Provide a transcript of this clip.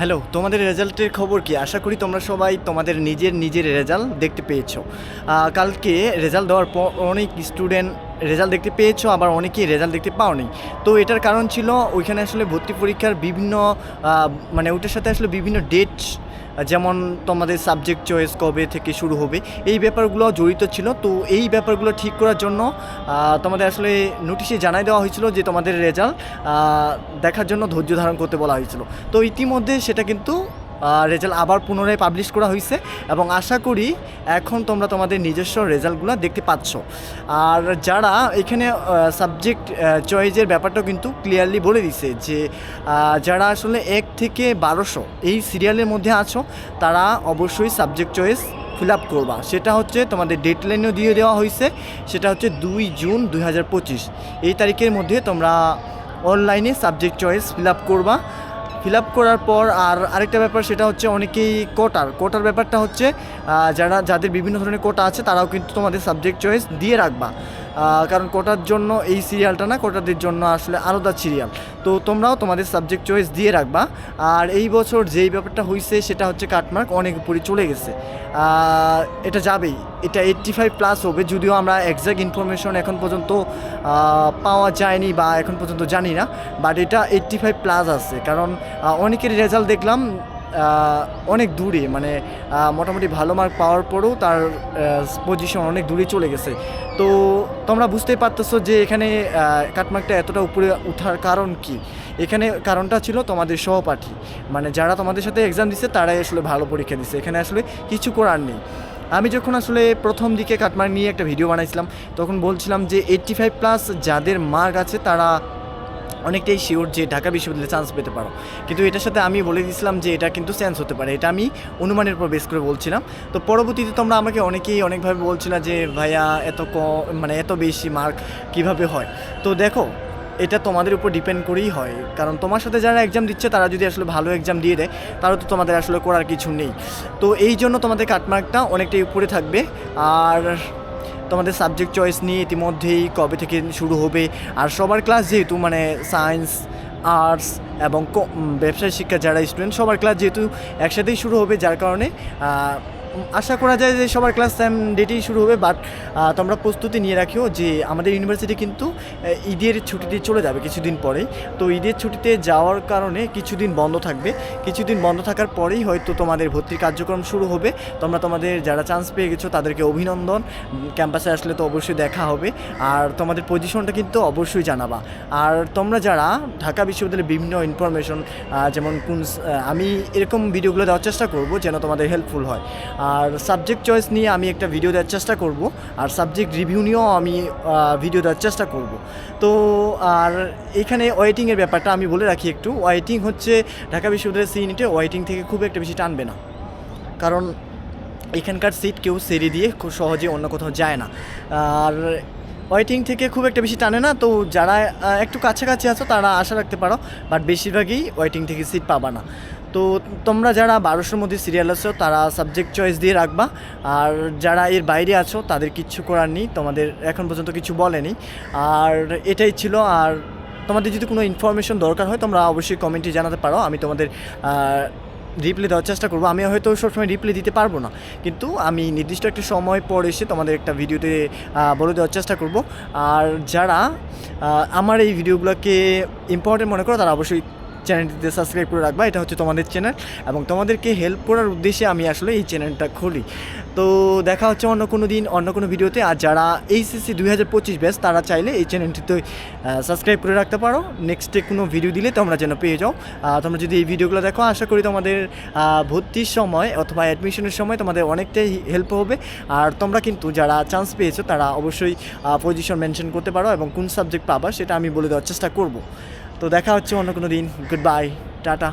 Hello, তোমাদের রেজাল্টের খবর কি? আশা করি তোমরা সবাই তোমাদের নিজের নিজের রেজাল্ট দেখতে পেয়েছ। কালকে রেজাল্ট দেওয়ার পর অনেক স্টুডেন্ট রেজাল্ট দেখতে পেয়েছ, আবার অনেকেই রেজাল্ট দেখতে পাওনি। তো এটার কারণ ছিল ওইখানে আসলে ভর্তি পরীক্ষার বিভিন্ন মানে ওইটার সাথে আসলে বিভিন্ন ডেট যেমন তোমাদের সাবজেক্ট চয়েস কবে থেকে শুরু হবে, এই ব্যাপারগুলো জড়িত ছিল। তো এই ব্যাপারগুলো ঠিক করার জন্য তোমাদের আসলে নোটিশে জানাই দেওয়া হয়েছিল যে তোমাদের রেজাল্ট দেখার জন্য ধৈর্য ধারণ করতে বলা হয়েছিল। তো ইতিমধ্যে সেটা কিন্তু রেজাল্ট আবার পুনরায় পাবলিশ করা হয়েছে এবং আশা করি এখন তোমরা তোমাদের নিজস্ব রেজাল্টগুলো দেখতে পাচ্ছ। আর যারা এখানে সাবজেক্ট চয়েসের ব্যাপারটা কিন্তু ক্লিয়ারলি বলে দিছে যে যারা আসলে এক থেকে বারোশো এই সিরিয়ালের মধ্যে আছো, তারা অবশ্যই সাবজেক্ট চয়েস ফিল আপ করবা। সেটা হচ্ছে তোমাদের ডেট লাইনও দিয়ে দেওয়া হয়েছে সেটা হচ্ছে দুই জুন দু হাজার পঁচিশ। এই তারিখের মধ্যে তোমরা অনলাইনে সাবজেক্ট চয়েস ফিল আপ করবা। ফিল আপ করার পর আর আরেকটা ব্যাপার সেটা হচ্ছে অনেকেই কোটার কোটার ব্যাপারটা হচ্ছে যারা, যাদের বিভিন্ন ধরনের কোটা আছে তারাও কিন্তু তোমাদের সাবজেক্ট চয়েস দিয়ে রাখবা। কারণ কোটার জন্য এই সিরিয়ালটা না, কোটাদের জন্য আসলে আলাদা সিরিয়াল তো তোমরাও তোমাদের সাবজেক্ট চয়েস দিয়ে রাখবা। আর এই বছর যেই ব্যাপারটা হয়েছে সেটা হচ্ছে কাটমার্ক, অনেক উপরে চলে গেছে। এটা যাবেই। এটা এইট্টি ফাইভ প্লাস হবে, যদিও আমরা এক্সাক্ট ইনফরমেশন এখন পর্যন্ত পাওয়া যায়নি বা এখন পর্যন্ত জানি না। বাট এটা এইট্টি ফাইভ প্লাস আছে। কারণ অনেকের রেজাল্ট দেখলাম অনেক দূরে মানে মোটামুটি ভালো মার্ক পাওয়ার পরেও তার পজিশন অনেক দূরে চলে গেছে। তো তোমরা বুঝতেই পারতেছো যে এখানে কাটমার্কটা এতটা উপরে ওঠার কারণ কি? এখানে কারণটা ছিল তোমাদের সহপাঠী। মানে যারা তোমাদের সাথে এক্সাম দিচ্ছে তারাই আসলে ভালো পরীক্ষা দিচ্ছে এখানে আসলে কিছু করার নেই। আমি যখন আসলে প্রথম দিকে কাটমার্ক নিয়ে একটা ভিডিও বানাইছিলাম, তখন বলছিলাম যে এইট্টি ফাইভ প্লাস যাদের মার্ক আছে, তারা অনেকটাই শিওর যে ঢাকা বিশ্ববিদ্যালয়ে চান্স পেতে পারো। কিন্তু এটার সাথে আমি বলে দিয়েছিলাম যে এটা কিন্তু চান্স হতে পারে। এটা আমি অনুমানের উপর বেস করে বলছিলাম। তো পরবর্তীতে তোমরা আমাকে অনেকেই অনেকভাবে বলছিল যে, ভাইয়া, এত ক মানে এত বেশি মার্ক কীভাবে হয়? তো দেখো, এটা তোমাদের উপর ডিপেন্ড করেই হয়। কারণ তোমার সাথে যারা এক্সাম দিচ্ছে, তারা যদি আসলে ভালো এক্সাম দিয়ে দেয় তাহলে তো তোমাদের আসলে করার কিছু নেই। তো এই জন্য তোমাদের কাটমার্কটা অনেকটাই উপরে থাকবে। আর তোমাদের সাবজেক্ট চয়েস নিয়ে ইতিমধ্যেই কবে থেকে শুরু হবে? আর সবার ক্লাস যেহেতু মানে সায়েন্স আর্টস এবং ব্যবসায় শিক্ষা যারা স্টুডেন্ট সবার ক্লাস যেহেতু একসাথেই শুরু হবে, যার কারণে আশা করা যায় যে সবার ক্লাস টাইম ডেটেই শুরু হবে বাট তোমরা প্রস্তুতি নিয়ে রাখিও যে আমাদের ইউনিভার্সিটি কিন্তু ঈদের ছুটিতে চলে যাবে কিছুদিন পরেই। তো ঈদের ছুটিতে যাওয়ার কারণে কিছুদিন বন্ধ থাকবে। কিছুদিন বন্ধ থাকার পরেই হয়তো তোমাদের ভর্তির কার্যক্রম শুরু হবে। তোমরা তোমাদের যারা চান্স পেয়ে গেছো, তাদেরকে অভিনন্দন। ক্যাম্পাসে আসলে তো অবশ্যই দেখা হবে। আর তোমাদের পজিশনটা কিন্তু অবশ্যই জানাবা। আর তোমরা যারা ঢাকা বিশ্ববিদ্যালয়ের বিভিন্ন ইনফরমেশন যেমন কোন আমি এরকম ভিডিওগুলো দেওয়ার চেষ্টা করব যেন তোমাদের হেল্পফুল হয়। আর সাবজেক্ট চয়েস নিয়ে আমি একটা ভিডিও দেওয়ার চেষ্টা করব, আর সাবজেক্ট রিভিউ নিয়েও আমি ভিডিও দেওয়ার চেষ্টা করব। তো, আর এখানে ওয়েটিংয়ের ব্যাপারটা আমি বলে রাখি একটু। ওয়েটিং হচ্ছে ঢাকা বিশ্ববিদ্যালয়ের সি ইউনিটে ওয়েটিং থেকে খুব একটা বেশি টানবে না। কারণ এখানকার সিট কেউ সেরে দিয়ে খুব সহজে অন্য কোথাও যায় না। আর ওয়েটিং থেকে খুব একটা বেশি টানে না। তো যারা একটু কাছাকাছি আছো তারা আশা রাখতে পারো বাট বেশিরভাগই ওয়েটিং থেকে সিট পাবা না। তো তোমরা যারা বারোশোর মধ্যে সিরিয়াল আছো, তারা সাবজেক্ট চয়েস দিয়ে রাখবা। আর যারা এর বাইরে আছো, তাদের কিচ্ছু করার নেই, তোমাদের এখন পর্যন্ত কিছু বলেনি। আর এটাই ছিল, আর তোমাদের যদি কোনো ইনফরমেশন দরকার হয়, তোমরা অবশ্যই কমেন্টে জানাতে পারো। আমি তোমাদের রিপ্লাই দেওয়ার চেষ্টা করব। আমি হয়তো সবসময় রিপ্লাই দিতে পারব না, কিন্তু আমি নির্দিষ্ট একটা সময় পর এসে তোমাদের একটা ভিডিওতে বলে দেওয়ার চেষ্টা করব। আর যারা আমার এই ভিডিওগুলোকে ইম্পর্টেন্ট মনে করো, তারা অবশ্যই চ্যানেলটিতে সাবস্ক্রাইব করে রাখবা, এটা হচ্ছে তোমাদের চ্যানেল এবং তোমাদেরকে হেল্প করার উদ্দেশ্যে আমি আসলে এই চ্যানেলটা খুলি। তো দেখা হচ্ছে অন্য কোনো দিন, অন্য কোনো ভিডিওতে। আর যারা এইচএসসি দুই হাজার পঁচিশ ব্যাচ তারা চাইলে এই চ্যানেলটিতে সাবস্ক্রাইব করে রাখতে পারো। নেক্সটে কোনো ভিডিও দিলে তোমরা যেন পেয়ে যাও। তোমরা যদি এই ভিডিওগুলো দেখো, আশা করি তোমাদের ভর্তির সময় অথবা অ্যাডমিশনের সময় তোমাদের অনেকটাই হেল্প হবে। আর তোমরা কিন্তু যারা চান্স পেয়েছ, তারা অবশ্যই পজিশন মেনশন করতে পারো এবং কোন সাবজেক্ট পাবা, সেটা আমি বলে দেওয়ার চেষ্টা করব। তো দেখা হচ্ছে অন্য কোনো দিন. Good bye tata